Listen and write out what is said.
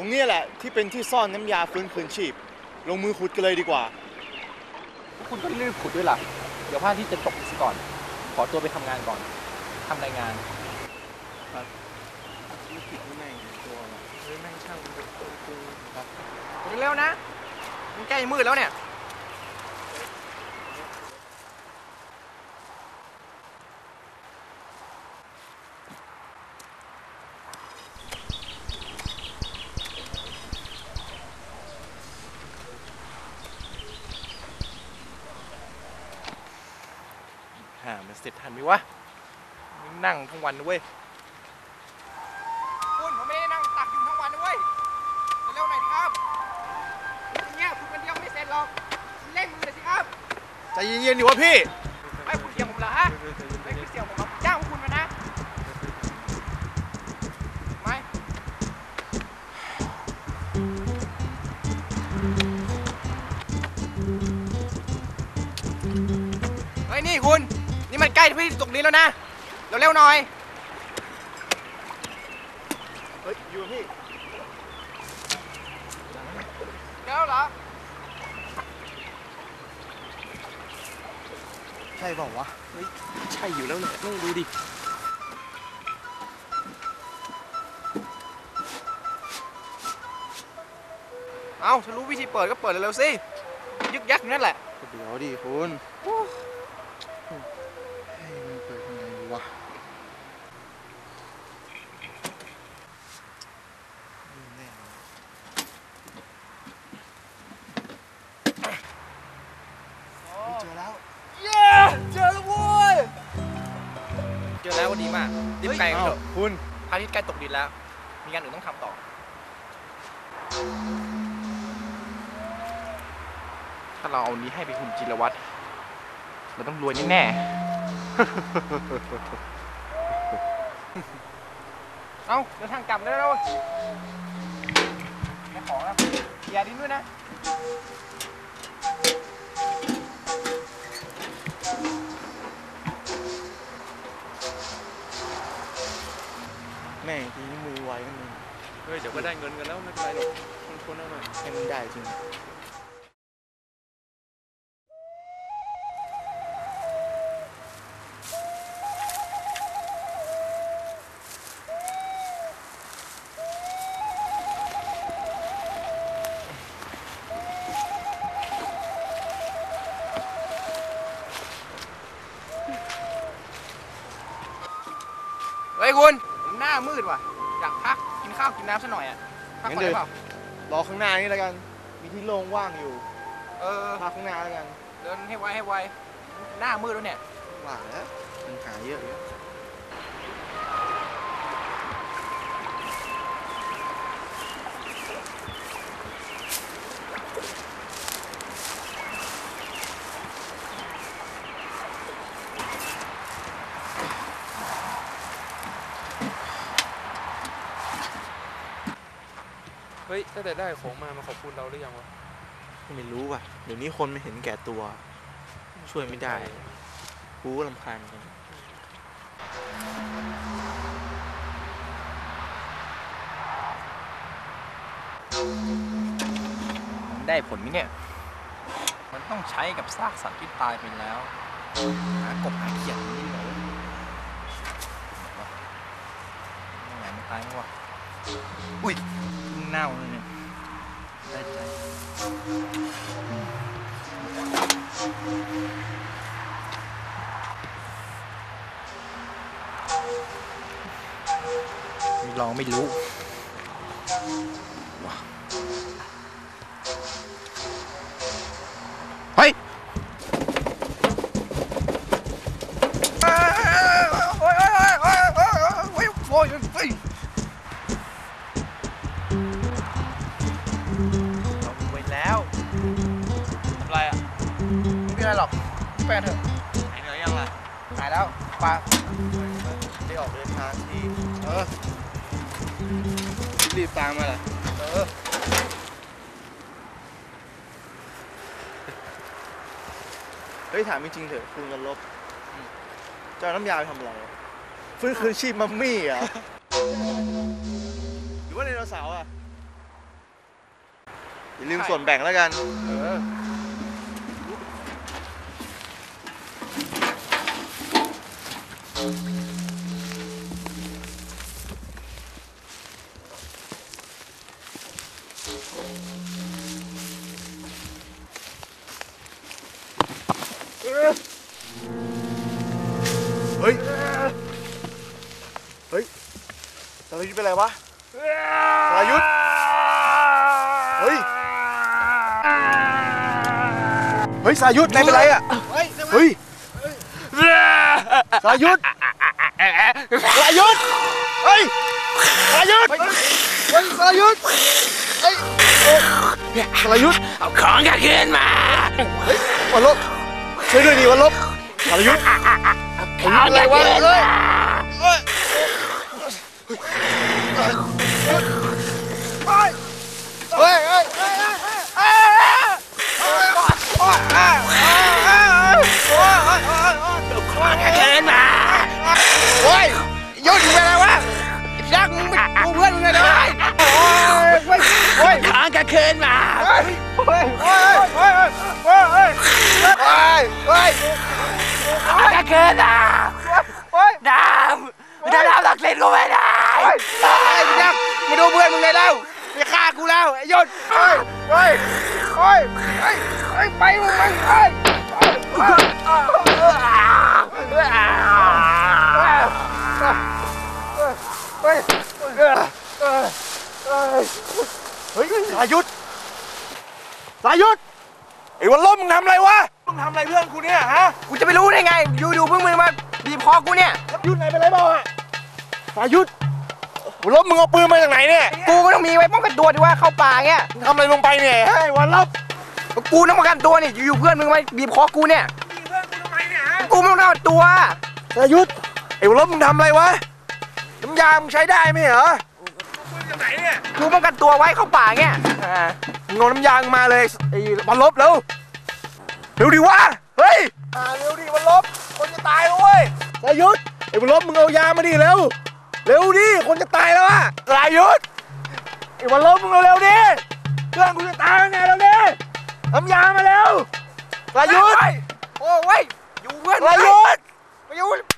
ตรงเนี้ยแหละที่เป็นที่ซ่อนน้ำยาฟื้นคืนชีพ ลงมือขุดกันเลยดีกว่า คุณก็รีบขุดด้วยล่ะ เดี๋ยวพระอาทิตย์จะตกอีกก่อน ขอตัวไปทำงานก่อนทำรายงาน เร็วๆนะมันใกล้มืดแล้วเนี่ย เสร็จทันไหมวะนั่งทั้งวันนะเว้ยคุณผมไม่ได้นั่งตักอยู่ทั้งวันนะเว้ยเร็วหน่อยดิครับอย่างเงี้ยคุณคนเดียวไม่เสร็จหรอกเร่งมือหน่อยสิครับใจเย็นๆดิวะพี่ ใกล้ที่ตกดินแล้วนะ เร็วๆหน่อย เฮ้ย อยู่พี่แล้วเหรอ ใช่เปล่าวะใช่อยู่แล้วเนี่ยต้องดูดิ เอาถ้ารู้วิธีเปิดก็เปิดเร็วๆสิ ยึกยักอยู่นั่นแหละ เดี๋ยวดิคุณ อแล้วว่าดีมากรีบไกลกันเอ้าเถอะคุณพระอาทิตย์ใกล้ตกดินแล้ว มีงานอื่นต้องทำต่อ ถ้าเราเอานี้ให้ไปคุณจิรวัตรเราต้องรวยแน่ๆ เอาเดินทางกลับได้แล้วแค่ของแล้วอย่าดิ้นด้วยนะ แม่งทีนี้มือไวก็มึงเฮ้ยเดี๋ยวก็ได้เงินกันแล้วไม่เป็นไรหรอกคนคนเอาหน่อยให้มันได้จริงเฮ้ยคุณผม หน้ามืดว่ะ อยากพักกินข้าวกินน้ำซะหน่อยอะพักก่อนได้เปล่ารอข้างหน้านี่แล้วกัน มีที่โล่งว่างอยู่เออพักข้างหน้าแล้วกัน เดินให้ไวให้ไวหน้ามืดแล้วเนี่ยว่าแล้วปัญหาเยอะอยู่ เฮ้ยตั้งแต่ได้ของมามาขอบคุณเราหรือยังวะไม่รู้ว่ะ เดี๋ยวนี้คนไม่เห็นแก่ตัว ช่วยไม่ได้ กูก็รำคาญเหมือนกันได้ผลไหมเนี่ย มันต้องใช้กับซากสัตว์ที่ตายไปแล้ว หากบหาเขียดนี่เหรอไหนมันตายมั้งวะ อุ้ย เน่าเลยเนี่ยได้ใจลองไม่รู้เฮ้ย แฟนเถอะหายเหนื่อยยังล่ะหายแล้วปลาได้ออกเดินทางที่เออรีบตามมาล่ะเออเฮ้ยถามจริงๆเถอะคุณกันลบจะเอาน้ำยาไปทำอะไรอะฟื้นคืนชีพมัมมี่เหรอะหรือว่าไดโนเสาร์อะอย่าลืมส่วนแบ่งแล้วกัน เออ เฮ้ย เฮ้ยสรยุทธเป็นไรวะสรยุทธเฮ้ย เฮ้ยสรยุทธนายเป็นไรอะ เฮ้ย สรายุทธสรายุทธเฮ้ยสรายุทธเฮ้ยสรายุทธเฮ้ยสรายุทธเอาของกันขึ้นมาวันลบช่วยด้วยดิวันลบสรายุทธอะไรวะเอ้ย ของกันขึ้นมาเฮ้ยน้ำจะน้ำตักเล่นก็ไม่ได้เฮ้ยไอ้ยักษ์มาดูเพื่อนมึงเลยแล้วไปฆ่ากูแล้วไอ้ยศเฮ้ยเฮ้ยเฮ้ยเฮ้ยเฮ้ยไปมึงไปเฮ้ยเฮ้ยเฮ้ยสายุทธสายุทธไอ้วันลบมึงทำอะไรวะ ทำอะไรเพื่อนกูเนี่ยฮะกูจะไปรู้ได้ไง อยู่ๆเพิ่งมึงมาบีบคอกูเนี่ยยุทธไหนเป็นไรบ้างอะสายุทธวันลบมึงเอาปืนมาจากไหนเนี่ย กูก็ต้องมีไว้ป้องกันตัวดีว่าเข้าป่าเงี้ยมึงทำอะไรลงไปเนี่ยเฮ้ยวันลบกูต้องป้องกันตัวนี่อยู่ๆเพื่อนมึงมาบีบคอกูเนี่ยกูไม่ต้องป้องกันตัวสายุทธไอ้วันลบมึงทำอะไรวะน้ำยามึงใช้ได้ไหมเหรอกูป้องกันตัวไว้เข้าป่าเงี้ยอ่ามึงเอาน้ำยางมาเลยไอ้วันลบเร็ว เร็วดิวะ เฮ้ยอ่าเร็วดิวันลบ คนจะตายแล้วเว้ยสายุทธไอ้วันลบมึงเอายามาดิเร็ว เร็วดิ คนจะตายแล้วอะสายุทธไอ้วันลบมึงเร็วๆดิ เพื่อนกูจะตายแล้วไงเร็วดิน้ำยามาเร็วสายุทธโอ้ยอยู่เพื่อนสายุทธไปอยู่ส